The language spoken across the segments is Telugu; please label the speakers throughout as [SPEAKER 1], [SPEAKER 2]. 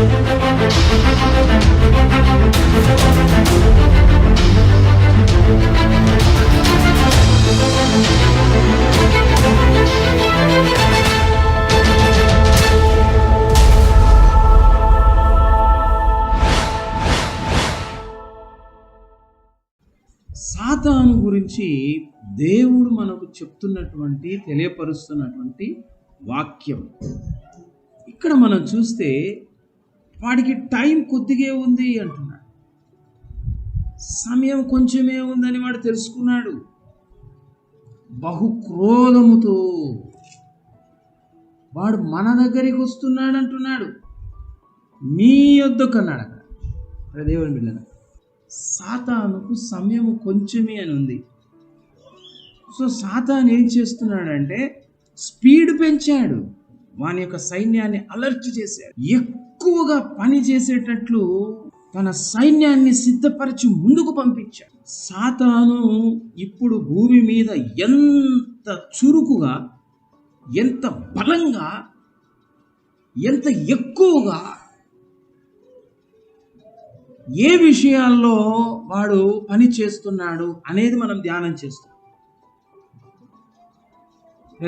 [SPEAKER 1] సాతాను గురించి దేవుడు మనకు చెప్తున్నటువంటి తెలియపరుస్తున్నటువంటి వాక్యం. ఇక్కడ మనం చూస్తే వాడికి టైం కొద్దిగే ఉంది అంటున్నాడు. సమయం కొంచెమే ఉందని వాడు తెలుసుకున్నాడు. బహు క్రోధముతో వాడు మన దగ్గరికి వస్తున్నాడు అంటున్నాడు. మీ యొద్దకు అన్నాడు అక్కడ దేవుని బిడ్డ సాతానుకు సమయం కొంచెమే అని ఉంది. సో సాతాన్ ఏం చేస్తున్నాడంటే స్పీడ్ పెంచాడు. వాని యొక్క సైన్యాన్ని అలర్ట్ చేశాడు. ఎక్కువగా పని చేసేటట్లు తన సైన్యాన్ని సిద్ధపరిచి ముందుకు పంపించాడు. సాతాను ఇప్పుడు భూమి మీద ఎంత చురుకుగా ఎంత బలంగా ఎంత ఎక్కువగా ఏ విషయాల్లో వాడు పని చేస్తున్నాడు అనేది మనం ధ్యానం చేస్తాం.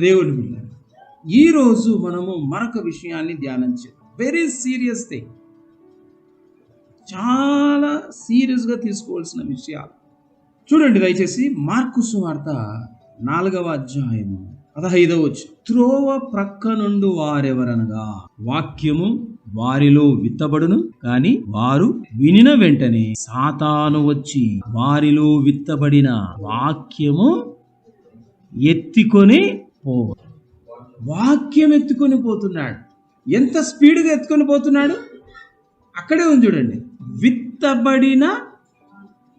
[SPEAKER 1] దేవుడి ఈరోజు మనము మరొక విషయాన్ని ధ్యానం చేద్దాం. వెరీ సీరియస్ థింగ్ చాలా సీరియస్గా తీసుకోవాల్సిన విషయాలు. చూడండి దయచేసి మార్కు సువార్త నాలుగవ అధ్యాయము పదహైదవ వచ్చు త్రోవ ప్రక్క నుండి వారెవరనగా వాక్యము వారిలో విత్తబడును కాని వారు వినిన వెంటనే సాతాను వచ్చి వారిలో విత్తబడిన వాక్యము ఎత్తికొని పోవ వాక్యం ఎత్తుకొని పోతున్నాడు. ఎంత స్పీడ్గా ఎత్తుకొని పోతున్నాడు? అక్కడే ఉంది చూడండి. విత్తబడిన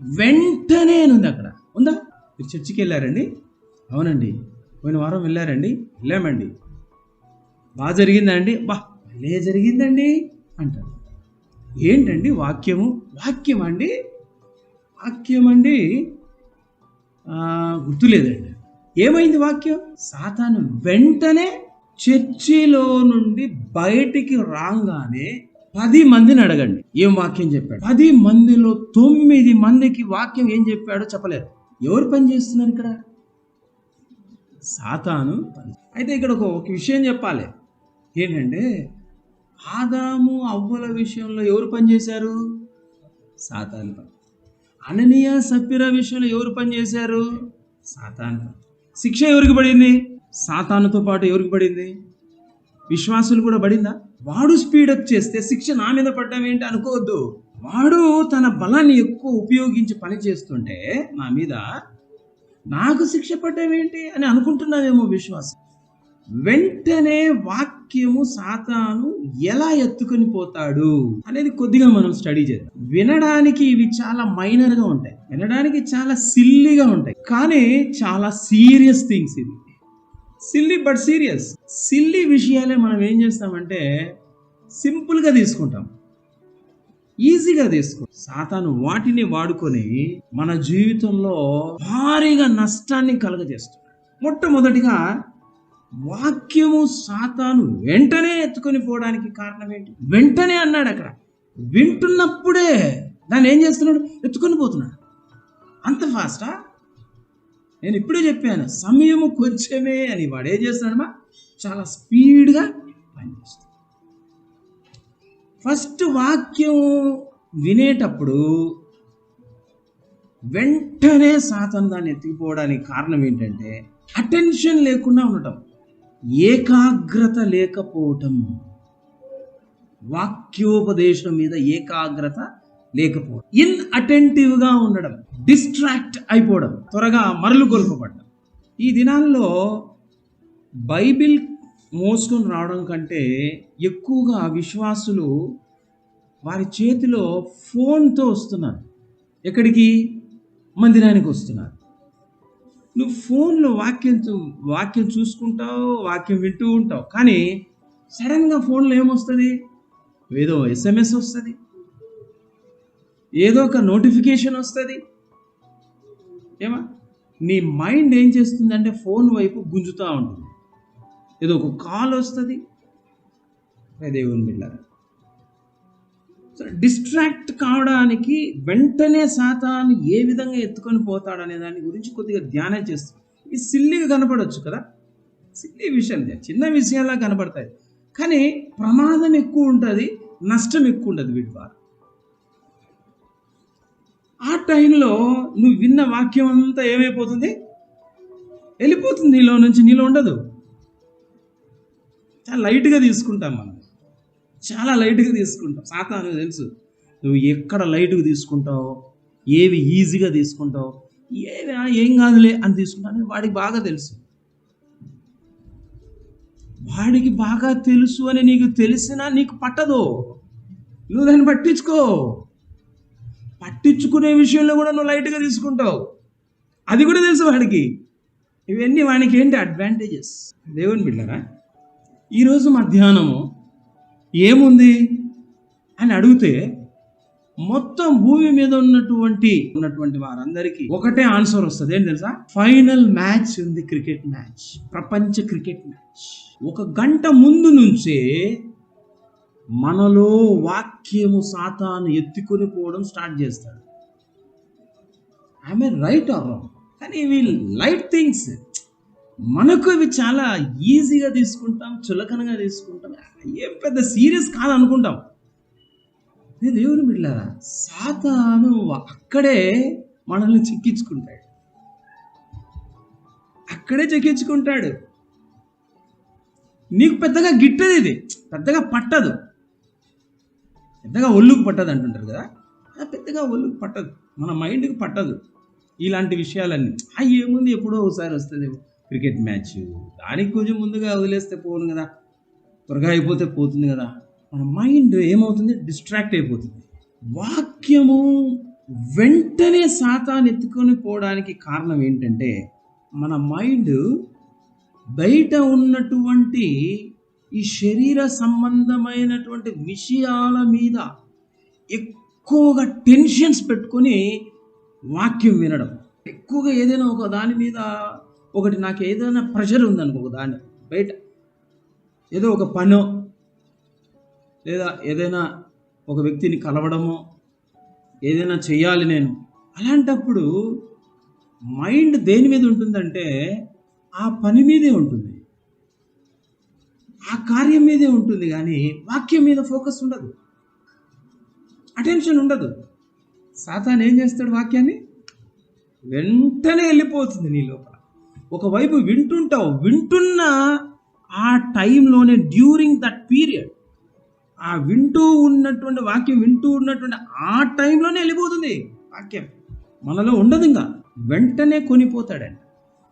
[SPEAKER 1] వెంటనే ఉంది అక్కడ. ఉందా? మీరు చర్చికి వెళ్ళారండి? అవునండి. పోయిన వారం వెళ్ళారండి? వెళ్ళామండి. బాగా జరిగిందండి బా భలే జరిగిందండి అంటారు. ఏంటండి వాక్యము? వాక్యం అండి? వాక్యం అండి గుర్తులేదండి. ఏమైంది వాక్యం? సాతాను వెంటనే చర్చిలో నుండి బయటికి రాగానే పది మందిని అడగండి. ఏం వాక్యం చెప్పాడు? పది మందిలో తొమ్మిది మందికి వాక్యం ఏం చెప్పాడో చెప్పలేదు. ఎవరు పని చేస్తున్నారు ఇక్కడ? సాతాను పని అయితే ఇక్కడ ఒక ఒక విషయం చెప్పాలి. ఏంటంటే ఆదాము అవ్వల విషయంలో ఎవరు పనిచేశారు సాతాను పని. అననీయ సప్పిర విషయంలో ఎవరు పనిచేశారు సాతాను పని. శిక్ష ఎవరికి పడింది? సాతానుతో పాటు ఎవరికి పడింది? విశ్వాసులు కూడా పడిందా? వాడు స్పీడప్ చేస్తే శిక్ష నా మీద పడ్డం ఏంటి అనుకోవద్దు. వాడు తన బలాన్ని ఎక్కువ ఉపయోగించి పని చేస్తుంటే నా మీద నాకు శిక్ష పడ్డం ఏంటి అని అనుకుంటున్నామేమో విశ్వాసం. వెంటనే వాక్యము సాతాను ఎలా ఎత్తుకొని పోతాడు అనేది కొద్దిగా మనం స్టడీ చేద్దాం. వినడానికి ఇవి చాలా మైనర్గా ఉంటాయి. వినడానికి చాలా సిల్లీగా ఉంటాయి. కానీ చాలా సీరియస్ థింగ్స్ ఇది. సిల్లీ బట్ సీరియస్ సిల్లీ విషయాలే మనం ఏం చేస్తామంటే సింపుల్గా తీసుకుంటాం. ఈజీగా తీసుకో సాతాను వాటిని వాడుకొని మన జీవితంలో భారీగా నష్టాన్ని కలగజేస్తున్నాడు. మొట్టమొదటిగా వాక్యము సాతాను వెంటనే ఎత్తుకొని పోవడానికి కారణం ఏంటి? వెంటనే అన్నాడు అక్కడ. వింటున్నప్పుడే దాన్ని ఏం చేస్తున్నాడు? ఎత్తుకొని పోతున్నాడు. అంత ఫాస్టా నేను ఇప్పుడే చెప్పాను సమయము కొంచెమే అని వాడు ఏం చేస్తాడమ్మా చాలా స్పీడ్గా పనిచేస్తాడు ఫస్ట్ వాక్యం వినేటప్పుడు వెంటనే సాతం దాన్ని ఎత్తుకుపోవడానికి కారణం ఏంటంటే అటెన్షన్ లేకుండా ఉండటం ఏకాగ్రత లేకపోవటం. వాక్యోపదేశం మీద ఏకాగ్రత లేకపోవడం. ఇన్ అటెంటివ్గా ఉండడం డిస్ట్రాక్ట్ అయిపోవడం త్వరగా మరలు కొల్పబడడం ఈ దినాల్లో బైబిల్ మోసుకొని రావడం కంటే ఎక్కువగా విశ్వాసులు వారి చేతిలో ఫోన్తో వస్తున్నారు. ఎక్కడికి? మందిరానికి వస్తున్నారు. నువ్వు ఫోన్లో వాక్యం వాక్యం చూసుకుంటావు వాక్యం వింటూ ఉంటావు. కానీ సడన్గా ఫోన్లో ఏమొస్తుంది? ఏదో ఎస్ఎంఎస్ వస్తుంది. ఏదో ఒక నోటిఫికేషన్ వస్తుంది. ఏమా? నీ మైండ్ ఏం చేస్తుందంటే ఫోన్ వైపు గుంజుతూ ఉంటుంది. ఏదో ఒక కాల్ వస్తుంది. దేవుని బిడ్డారా డిస్ట్రాక్ట్ కావడానికి వెంటనే సాతాను ఏ విధంగా ఎత్తుకొని పోతాడు అనే దాని గురించి కొద్దిగా ధ్యానం చేస్తాం ఇది సిల్లీగా కనపడవచ్చు కదా. సిల్లీ విషయం చిన్న విషయాలా కనపడతాయి. కానీ ప్రమాదం ఎక్కువ ఉంటుంది నష్టం ఎక్కువ ఉండదు వీటి ద్వారా. టైంలో నువ్వు విన్న వాక్యం అంతా ఏమైపోతుంది? వెళ్ళిపోతుంది నీలో నుంచి నీలో ఉండదు. చాలా లైట్గా తీసుకుంటాం మనం. చాలా లైట్గా తీసుకుంటాం. సాతాను తెలుసు. నువ్వు ఎక్కడ లైట్గా తీసుకుంటావు? ఏవి ఈజీగా తీసుకుంటావు? ఏవి ఏం కాదులే అని తీసుకుంటావు వాడికి బాగా తెలుసు. వాడికి బాగా తెలుసు అని నీకు తెలిసినా నీకు పట్టదు. నువ్వు దాన్ని పట్టించుకో. పట్టించుకునే విషయంలో కూడా నువ్వు లైట్గా తీసుకుంటావు. అది కూడా తెలుసు వాడికి. ఇవన్నీ వానికి ఏంటి అడ్వాంటేజెస్ దేవుని బిడ్డరా ఈరోజు మధ్యాహ్నము ఏముంది? అని అడిగితే మొత్తం భూమి మీద ఉన్నటువంటి ఉన్నటువంటి వారందరికీ ఒకటే ఆన్సర్ వస్తుంది. ఏంటి తెలుసా? ఫైనల్ మ్యాచ్ ఉంది క్రికెట్ మ్యాచ్ ప్రపంచ క్రికెట్ మ్యాచ్ ఒక గంట ముందు నుంచే మనలో వాక్యము సాతాను ఎత్తుకొని పోవడం స్టార్ట్ చేస్తాడు. ఐ రైట్ ఆర్ రాంగ్ కానీ ఇవి లైట్ థింగ్స్ మనకు ఇవి చాలా ఈజీగా తీసుకుంటాం చులకనగా తీసుకుంటాం. ఏం పెద్ద సీరియస్ కాదు అనుకుంటాం నేను దేవుని బిడ్డారా సాతాను అక్కడే మనల్ని చిక్కించుకుంటాడు. అక్కడే చెక్కించుకుంటాడు. నీకు పెద్దగా గిట్టదు ఇది. పెద్దగా పట్టదు. పెద్దగా ఒళ్ళుకు పట్టదు అంటుంటారు కదా. అది పెద్దగా ఒళ్ళుకు పట్టదు. మన మైండ్కి పట్టదు ఇలాంటి విషయాలన్నీ. ఆ ఏముంది ఎప్పుడో ఒకసారి వస్తుంది. Cricket match. దానికి కొంచెం ముందుగా వదిలేస్తే పోను కదా. త్వరగా అయిపోతే పోతుంది కదా. మన మైండ్ ఏమవుతుంది? డిస్ట్రాక్ట్ అయిపోతుంది. వాక్యము వెంటనే శాతాన్ని ఎత్తుకొని పోవడానికి కారణం ఏంటంటే మన మైండ్ బయట ఉన్నటువంటి ఈ శరీర సంబంధమైనటువంటి విషయాల మీద ఎక్కువగా టెన్షన్స్ పెట్టుకొని వాక్యం వినడం. ఎక్కువగా ఏదైనా ఒక దాని మీద ఒకటి నాకు ఏదైనా ప్రెషర్ ఉందనుకో ఒక దాని బయట. ఏదో ఒక పనో లేదా ఏదైనా ఒక వ్యక్తిని కలవడమో ఏదైనా చేయాలి నేను. అలాంటప్పుడు మైండ్ దేని మీద ఉంటుందంటే ఆ పని మీదే ఉంటుంది. ఆ కార్యం మీదే ఉంటుంది కానీ వాక్యం మీద ఫోకస్ ఉండదు. అటెన్షన్ ఉండదు. సాతాన్ ఏం చేస్తాడు వాక్యాన్ని? వెంటనే వెళ్ళిపోతుంది నీ లోపల. ఒకవైపు వింటుంటావు వింటున్న ఆ టైంలోనే డ్యూరింగ్ దట్ పీరియడ్ ఆ వింటూ ఉన్నటువంటి వాక్యం వింటూ ఉన్నటువంటి ఆ టైంలోనే వెళ్ళిపోతుంది వాక్యం. మనలో ఉండదు ఇంకా. వెంటనే కొనిపోతాడండి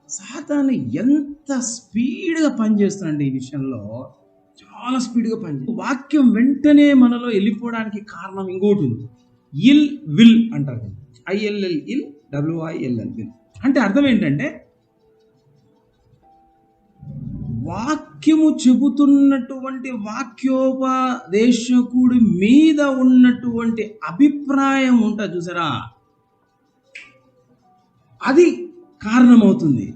[SPEAKER 1] సాతాను ఎంత స్పీడ్గా పనిచేస్తున్నాడు ఈ విషయంలో. చాలా స్పీడ్గా పనిచేస్తుంది వాక్యం వెంటనే మనలో వెళ్ళిపోవడానికి కారణం ఇంకోటి ఉంది ఇల్ విల్ అంటారు ఐఎల్ఎల్ ఇల్ డబ్ల్యూఐఎల్ఎల్ విల్. అంటే అర్థం ఏంటంటే వాక్యము చెబుతున్నటువంటి వాక్యోపదేశకుడి మీద ఉన్నటువంటి అభిప్రాయం ఉంటుంది చూసారా? అది కారణమవుతుంది.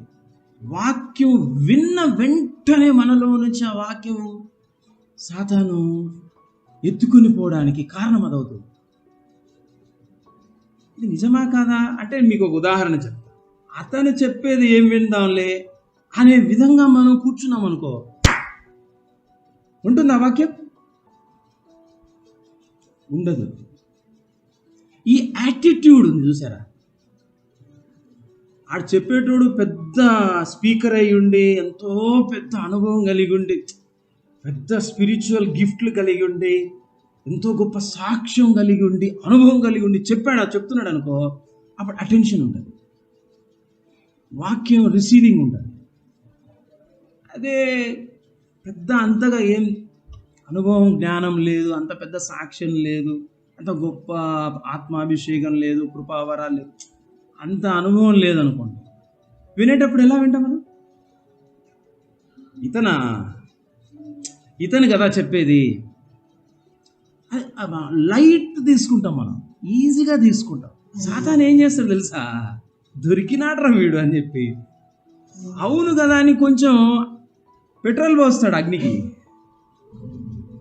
[SPEAKER 1] వాక్యం విన్న వెంటనే మనలో నుంచి ఆ వాక్యం సాతాను ఎత్తుకుని పోవడానికి కారణం అదవుతుంది ఇది నిజమా కాదా? అంటే మీకు ఒక ఉదాహరణ చెప్తా. అతను చెప్పేది ఏం విందాంలే అనే విధంగా మనం కూర్చున్నాం అనుకో. ఉంటుందా వాక్యం? ఉండదు. ఈ యాటిట్యూడ్ ఉంది చూసారా? ఆడు చెప్పేటోడు పెద్ద స్పీకర్ అయి ఉండి ఎంతో పెద్ద అనుభవం కలిగి ఉండి పెద్ద స్పిరిచువల్ గిఫ్ట్లు కలిగి ఉండి ఎంతో గొప్ప సాక్ష్యం కలిగి ఉండి అనుభవం కలిగి ఉండి చెప్పాడు చెప్తున్నాడు అనుకో అప్పుడు అటెన్షన్ ఉంటుంది వాక్యం రిసీవింగ్ ఉంటుంది అదే పెద్ద అంతగా ఏం అనుభవం జ్ఞానం లేదు అంత పెద్ద సాక్ష్యం లేదు అంత గొప్ప ఆత్మాభిషేకం లేదు కృపావరాలు లేదు అంత అనుభవం లేదనుకోండి. వినేటప్పుడు ఎలా వింటాం మనం? ఇతనా? ఇతను కదా చెప్పేది. అబ్బా, లైట్ తీసుకుంటాం మనం. ఈజీగా తీసుకుంటాం. సాతాన్ ఏం చేస్తాడు తెలుసా? దొరికినాడ్రా వీడు అని చెప్పి. అవును కదా అని కొంచెం పెట్రోల్ పోస్తాడు అగ్నికి.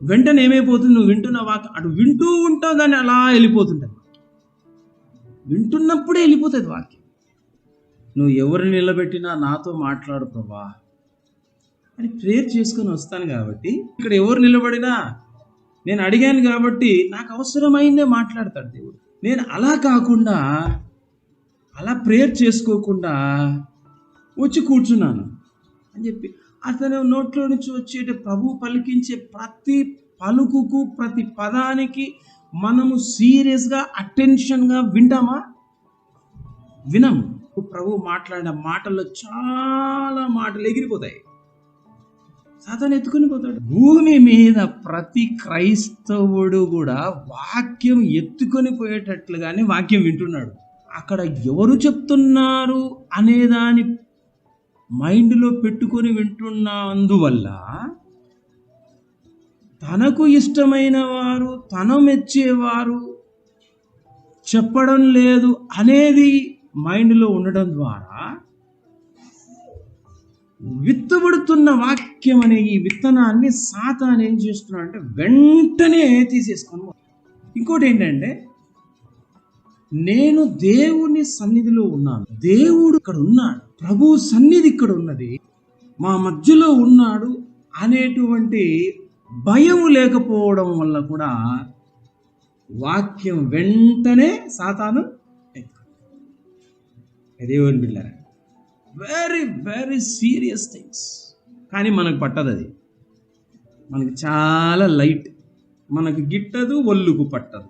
[SPEAKER 1] వెంటనే ఏమైపోతుంది? నువ్వు వింటున్నావా? అటు వింటూ ఉంటావు దాన్ని అలా వెళ్ళిపోతుంటుంది వింటున్నప్పుడే వెళ్ళిపోతుంది వాక్యం. నువ్వు ఎవరిని నిలబెట్టినా నాతో మాట్లాడు ప్రభా. అని ప్రేయర్ చేసుకొని వస్తాను కాబట్టి ఇక్కడ ఎవరు నిలబడినా నేను అడిగాను కాబట్టి నాకు అవసరమైందే మాట్లాడతాడు దేవుడు. నేను అలా కాకుండా అలా ప్రేయర్ చేసుకోకుండా వచ్చి కూర్చున్నాను అని చెప్పి అతను నోట్లో నుంచి వచ్చేట ప్రభు పలికించే ప్రతి పలుకుకు ప్రతి పదానికి మనము సీరియస్గా అటెన్షన్గా వింటామా? వినం. ప్రభు మాట్లాడిన మాటల్లో చాలా మాటలు ఎగిరిపోతాయి. సాతాను ఎత్తుకొని పోతాడు. భూమి మీద ప్రతి క్రైస్తవుడు కూడా వాక్యం ఎత్తుకొని పోయేటట్లుగానే వాక్యం వింటున్నాడు. అక్కడ ఎవరు చెప్తున్నారు అనేదాని మైండ్లో పెట్టుకొని వింటున్నందువల్ల తనకు ఇష్టమైన వారు తన మెచ్చేవారు చెప్పడం లేదు అనేది మైండ్లో ఉండడం ద్వారా విత్తబడుతున్న వాక్యం అనే ఈ విత్తనాన్ని సాతాన్ ఏం చేస్తున్నాడు అంటే వెంటనే తీసేసుకొని ఇంకోటి ఏంటంటే నేను దేవుని సన్నిధిలో ఉన్నాను. దేవుడు ఇక్కడ ఉన్నాడు. ప్రభు సన్నిధి ఇక్కడ ఉన్నది. మా మధ్యలో ఉన్నాడు అనేటువంటి భయం లేకపోవడం వల్ల కూడా వాక్యం వెంటనే సాతాను దేవుని బిళ్ళారా వెరీ వెరీ సీరియస్ థింగ్స్ కానీ మనకు పట్టదు అది. మనకి చాలా లైట్ మనకు గిట్టదు ఒళ్ళుకు పట్టదు.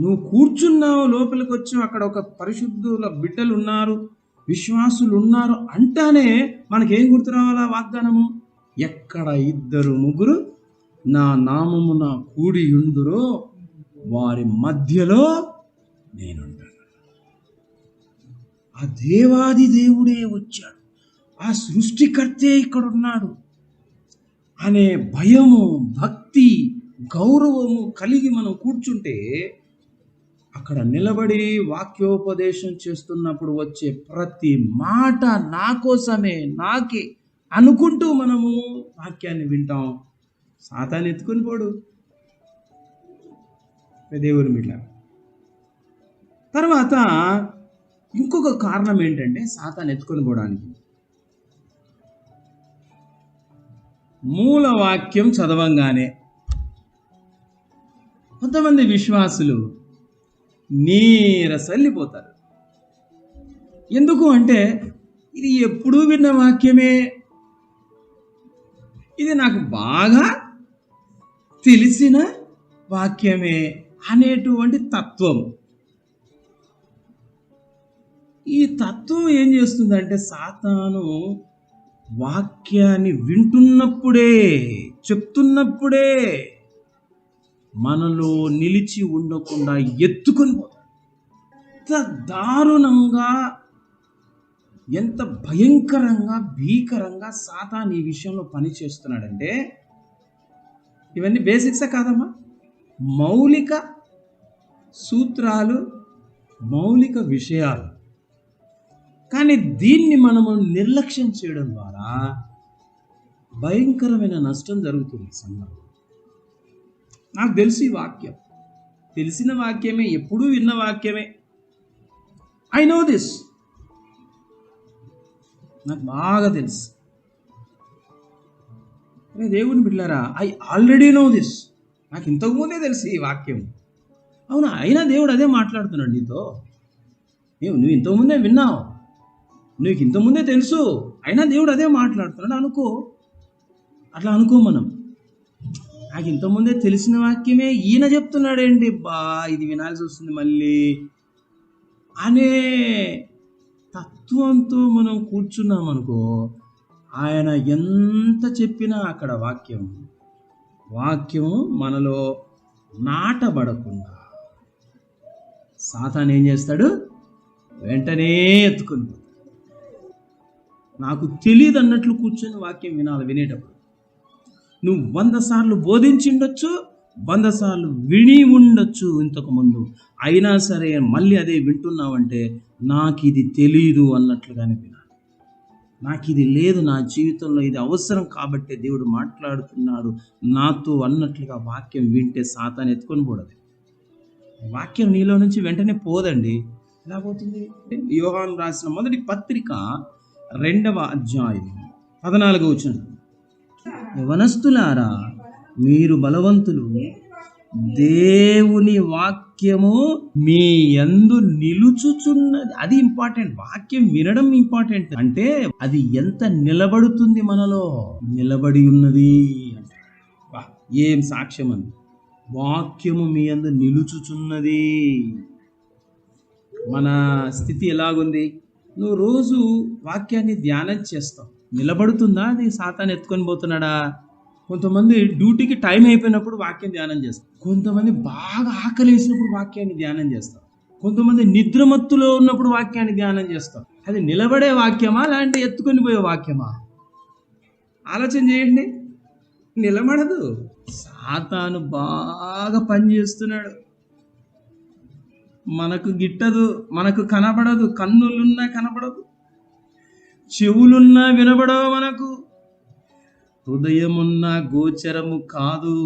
[SPEAKER 1] నువ్వు కూర్చున్నావు లోపలికి వచ్చావు అక్కడ ఒక పరిశుద్ధుల బిడ్డలు ఉన్నారు విశ్వాసులు ఉన్నారు అంటానే మనకేం గుర్తు రావాలా వాగ్దానము? ఎక్కడ ఇద్దరు ముగ్గురు నా నామమున కూడి ఉందురో వారి మధ్యలో నేనుంటాను ఆ దేవాది దేవుడే వచ్చాడు. ఆ సృష్టికర్తే ఇక్కడ ఉన్నాడు అనే భయము భక్తి గౌరవము కలిగి మనం కూర్చుంటే అక్కడ నిలబడి వాక్యోపదేశం చేస్తున్నప్పుడు వచ్చే ప్రతి మాట నా కోసమే నాకే. అనుకుంటూ మనము వాక్యాన్ని వింటాం. సాతాన్ని ఎత్తుకొని పోడు. దేవుని బిడ్డ తర్వాత ఇంకొక కారణం ఏంటంటే సాతాన్ని ఎత్తుకొని పోవడానికి. మూల వాక్యం చదవంగానే కొంతమంది విశ్వాసులు నీరసల్లిపోతారు ఎందుకు అంటే ఇది ఎప్పుడూ విన్న వాక్యమే. ఇది నాకు బాగా తెలిసిన వాక్యమే అనేటువంటి తత్వం. ఈ తత్వం ఏం చేస్తుందంటే సాతాను వాక్యాన్ని వింటున్నప్పుడే చెప్తున్నప్పుడే మనలో నిలిచి ఉండకుండా ఎత్తుకొని పోతాడు. దారుణంగా ఎంత భయంకరంగా భీకరంగా సాతాన్ ఈ విషయంలో పని చేస్తున్నాడంటే ఇవన్నీ బేసిక్సే కాదమ్మా? మౌలిక సూత్రాలు మౌలిక విషయాలు. కానీ దీన్ని మనము నిర్లక్ష్యం చేయడం ద్వారా భయంకరమైన నష్టం జరుగుతుంది సందర్భం నాకు తెలుసు ఈ వాక్యం. తెలిసిన వాక్యమే ఎప్పుడూ విన్న వాక్యమే. ఐ నో దిస్ నాకు బాగా తెలుసు. అరే దేవుని బిడ్డారా ఐ ఆల్రెడీ నో దిస్ నాకు ఇంతకుముందే తెలుసు ఈ వాక్యం. అవునా? అయినా దేవుడు అదే మాట్లాడుతున్నాడు నీతో. ఏం నువ్వు ఇంతకుముందే విన్నావు? నీకు ఇంతకుముందే తెలుసు. అయినా దేవుడు అదే మాట్లాడుతున్నాడు. అనుకో. అట్లా అనుకో మనం. నాకు ఇంతకుముందే తెలిసిన వాక్యమే ఈయన చెప్తున్నాడేంటి? బా ఇది వినాల్సి వస్తుంది మళ్ళీ. అనే తత్వంతో మనం కూర్చున్నాం అనుకో ఆయన ఎంత చెప్పినా అక్కడ వాక్యం వాక్యం మనలో నాటబడకుండా సాతాన్ ఏం చేస్తాడు? వెంటనే ఎత్తుకుని నాకు తెలియదు అన్నట్లు కూర్చొని వాక్యం వినాలి వినేటప్పుడు. నువ్వు వంద సార్లు బోధించిండొచ్చు వంద సార్లు విని ఉండొచ్చు ఇంతకు ముందు. అయినా సరే మళ్ళీ అదే వింటున్నావంటే నాకు ఇది తెలీదు అన్నట్లుగానే వినాలి. నాకు ఇది లేదు నా జీవితంలో ఇది అవసరం కాబట్టే దేవుడు మాట్లాడుతున్నాడు నాతో అన్నట్లుగా వాక్యం వింటే సాతాన్ని ఎత్తుకొని పోడదు. వాక్యం నీలో నుంచి వెంటనే పోదండి. ఎలా పోతుంది? యోహాను రాసిన మొదటి పత్రిక రెండవ అధ్యాయం పదనాలుగు వచ్చిన వనస్తులారా మీరు బలవంతులు. దేవుని వాక్ వాక్యము మీ ఎందు నిలుచుచున్నది. అది ఇంపార్టెంట్ వాక్యం వినడం ఇంపార్టెంట్ అంటే అది ఎంత నిలబడుతుంది మనలో? నిలబడి ఉన్నది. వా, ఏం సాక్ష్యం అంది? వాక్యము మీ అందు నిలుచుచున్నది. మన స్థితి ఎలాగుంది? నువ్వు రోజు వాక్యాన్ని ధ్యానం చేస్తావు. నిలబడుతుందా? అది సాతాన్ని ఎత్తుకొని పోతున్నాడా? కొంతమంది డ్యూటీకి టైం అయిపోయినప్పుడు వాక్యం ధ్యానం చేస్తారు. కొంతమంది బాగా ఆకలి వేసినప్పుడు వాక్యాన్ని ధ్యానం చేస్తారు. కొంతమంది నిద్రమత్తులో ఉన్నప్పుడు వాక్యాన్ని ధ్యానం చేస్తారు. అది నిలబడే వాక్యమా లేదంటే ఎత్తుకొని పోయే వాక్యమా? ఆలోచన చేయండి. నిలబడదు. సాతాను బాగా పనిచేస్తున్నాడు మనకు గిట్టదు మనకు కనబడదు. కన్నులున్నా కనబడదు. చెవులున్నా వినబడవు మనకు. హృదయమున్న గోచరము కాదు.